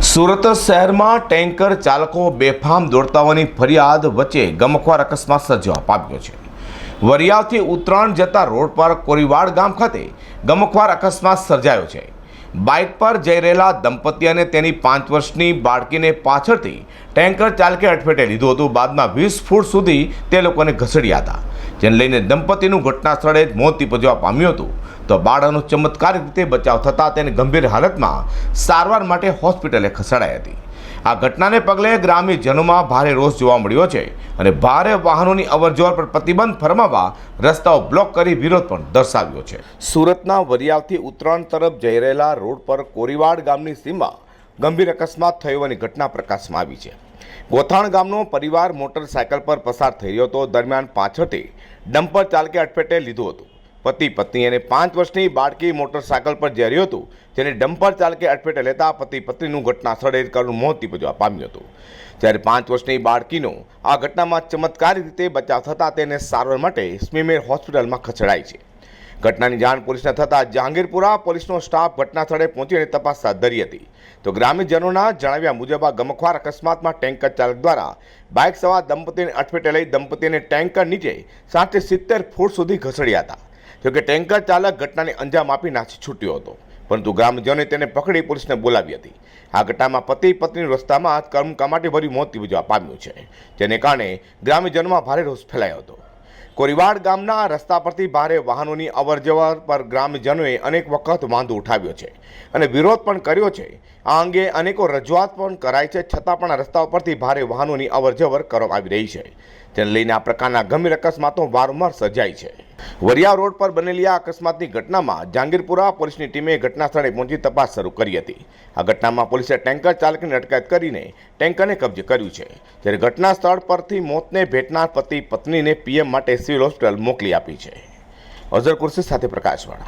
સુરત શહેરમાં ટેન્કર ચાલકો બેફામ દોડતાઓની ફરિયાદ વચ્ચે ગમખ્વાર અકસ્માત સર્જવા પામ્યો છે. વરિયાવથી ઉત્તરાયણ જતા રોડ પર કોરીવાડ ગામ ખાતે ગમખ્વાર અકસ્માત સર્જાયો છે. બાઇક પર જઈ રહેલા દંપતી અને તેની પાંચ વર્ષની બાળકીને પાછળથી ટેન્કર ચાલકે અટફેટે લીધું હતું. બાદમાં વીસ ફૂટ સુધી તે લોકોને ઘસડ્યા હતા. જેને લઈને દંપતીનું ઘટના સ્થળે જ મોત નીપજવા પામ્યું હતું. તો બાળકનો ચમત્કારિક રીતે બચાવ થતાં તેને ગંભીર હાલતમાં સારવાર માટે હોસ્પિટલે ખસેડાઈ હતી. આ ઘટનાને પગલે ગ્રામ્યજનોમાં ભારે રોષ જોવા મળ્યો છે અને ભારે વાહનોની અવરજવર પર પ્રતિબંધ ફરમાવવા રસ્તાઓ બ્લોક કરી વિરોધ પણ દર્શાવ્યો છે. સુરતના વરિયાવથી ઉત્તરાયણ તરફ જઈ રહેલા રોડ પર કોરીવાડ ગામની સીમમાં ગંભીર અકસ્માત થયો હોવાની ઘટના પ્રકાશમાં આવી છે. ગોથાણ ગામનો પરિવાર મોટરસાયકલ પર પસાર થઈ રહ્યો હતો. દરમિયાન પાછળથી ડમ્પર ચાલકે અટફેટે લીધું હતું. પતિ પત્ની અને પાંચ વર્ષની બાળકી મોટરસાયકલ પર જઈ હતું. જેને ડમ્પર ચાલકે અડફેટે લેતા પતિ પત્નીનું ઘટના સ્થળે જ મોત નીપજવા પામ્યું હતું. જ્યારે પાંચ વર્ષની બાળકીનો આ ઘટનામાં ચમત્કારિક રીતે બચાવ થતાં તેને સારવાર માટે સ્મીમેર હોસ્પિટલમાં ખસેડાઈ છે. ઘટનાની જાણ પોલીસને થતાં જહાંગીરપુરા પોલીસનો સ્ટાફ ઘટના સ્થળે પહોંચીને તપાસ હાથ ધરી હતી. તો ગ્રામ્યજનોના જણાવ્યા મુજબ આ ગમખ્વાર અકસ્માતમાં ટેન્કર ચાલક દ્વારા બાઇક સવાર દંપતીને અટફેટે લઈ દંપતીને ટેન્કર નીચે સાતથી સિત્તેર ફૂટ સુધી ઘસડ્યા હતા. જોકે ટેન્કર ચાલક ઘટનાને અંજામ આપી નાસી છૂટ્યો હતો. પરંતુ ગ્રામજનોએ તેને પકડી પોલીસને બોલાવી હતી. આ ઘટનામાં પતિ પત્ની રસ્તામાં જ કર્મ કમાટી ભરી મોત નીપજવા પામ્યું છે, જેને કારણે ગ્રામ્યજનોમાં ભારે રોષ ફેલાયો હતો. કોરીવાડ ગામના રસ્તા પરથી ભારે વાહનોની અવરજવર પર ગ્રામજનોએ અનેક વખત વાંધો ઉઠાવ્યો છે અને વિરોધ પણ કર્યો છે. આ અંગે અનેકો રજૂઆત પણ કરાઈ છે, છતાં પણ આ રસ્તા પરથી ભારે વાહનોની અવરજવર કરવામાં આવી રહી છે. તેને લઈને આ પ્રકારના ગંભીર અકસ્માતો વારંવાર સર્જાય છે. વરિયા રોડ પર બનેલી આ અકસ્માતની ઘટનામાં જાંગીરપુરા પોલીસની ટીમે ઘટના સ્થળે પહોંચી તપાસ શરૂ કરી હતી. આ ઘટનામાં પોલીસે ટેન્કર ચાલકની અટકાયત કરીને ટેન્કરને કબજે કર્યું છે. જ્યારે ઘટના સ્થળ પરથી મોતને ભેટનાર પતિ પત્નીને પીએમ માટે સિવિલ હોસ્પિટલ મોકલી આપી છે. અઝર કુર્સી સાથે પ્રકાશવાળા.